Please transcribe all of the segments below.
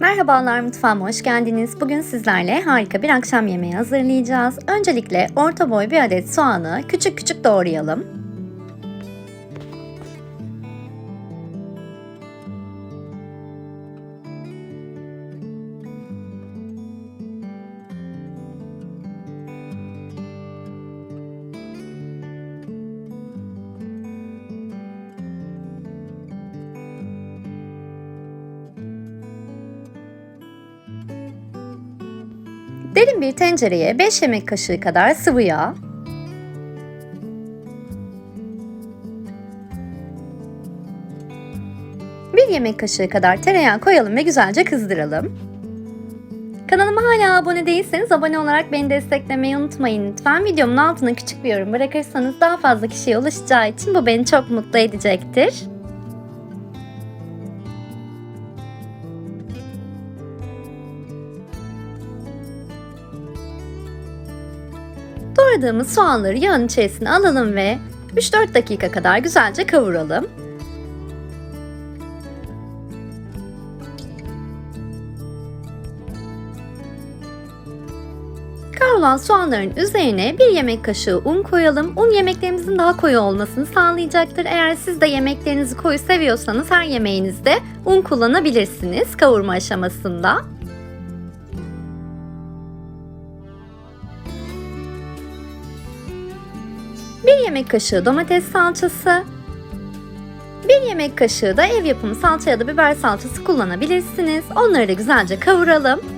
Merhabalar mutfağıma hoş geldiniz. Bugün sizlerle harika bir akşam yemeği hazırlayacağız. Öncelikle orta boy bir adet soğanı küçük küçük doğrayalım. Derin bir tencereye 5 yemek kaşığı kadar sıvı yağ, bir yemek kaşığı kadar tereyağı koyalım ve güzelce kızdıralım. Kanalıma hala abone değilseniz abone olarak beni desteklemeyi unutmayın lütfen. Videomun altına küçük bir yorum bırakırsanız daha fazla kişiye ulaşacağı için bu beni çok mutlu edecektir. Doğradığımız soğanları yağın içerisine alalım ve 3-4 dakika kadar güzelce kavuralım. Kavrulan soğanların üzerine bir yemek kaşığı un koyalım. Un yemeklerimizin daha koyu olmasını sağlayacaktır. Eğer siz de yemeklerinizi koyu seviyorsanız her yemeğinizde un kullanabilirsiniz kavurma aşamasında. Yemek kaşığı domates salçası, bir yemek kaşığı da ev yapımı salça ya da biber salçası kullanabilirsiniz. Onları da güzelce kavuralım.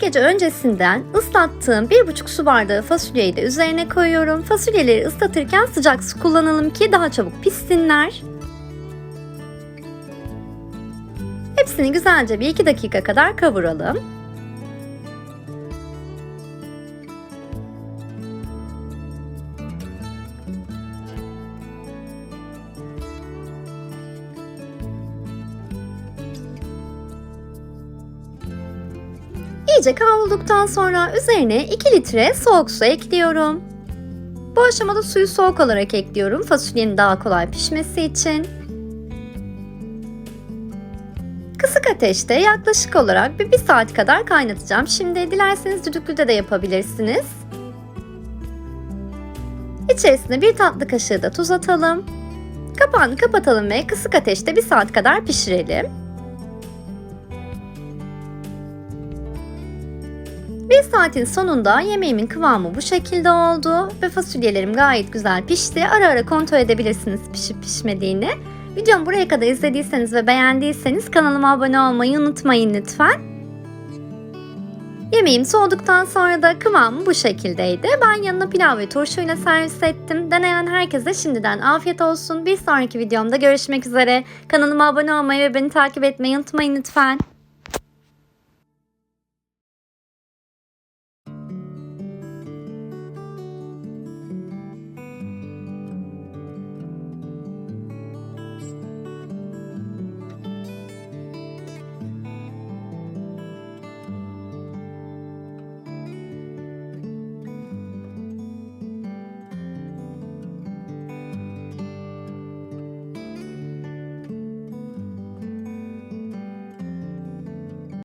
Gece öncesinden ıslattığım bir buçuk su bardağı fasulyeyi de üzerine koyuyorum. Fasulyeleri ıslatırken sıcak su kullanalım ki daha çabuk pişsinler. Hepsini güzelce bir iki dakika kadar kavuralım. İyice kavrulduktan sonra üzerine 2 litre soğuk su ekliyorum. Bu aşamada suyu soğuk olarak ekliyorum fasulyenin daha kolay pişmesi için. Kısık ateşte yaklaşık olarak bir, bir saat kadar kaynatacağım. Şimdi dilerseniz düdüklüde de yapabilirsiniz. İçerisine bir tatlı kaşığı da tuz atalım. Kapağını kapatalım ve kısık ateşte bir saat kadar pişirelim. Bir saatin sonunda yemeğimin kıvamı bu şekilde oldu ve fasulyelerim gayet güzel pişti. Ara ara kontrol edebilirsiniz pişip pişmediğini. Videomu buraya kadar izlediyseniz ve beğendiyseniz kanalıma abone olmayı unutmayın lütfen. Yemeğim soğuduktan sonra da kıvamı bu şekildeydi. Ben yanına pilav ve turşuyla servis ettim. Deneyen herkese şimdiden afiyet olsun. Bir sonraki videomda görüşmek üzere. Kanalıma abone olmayı ve beni takip etmeyi unutmayın lütfen.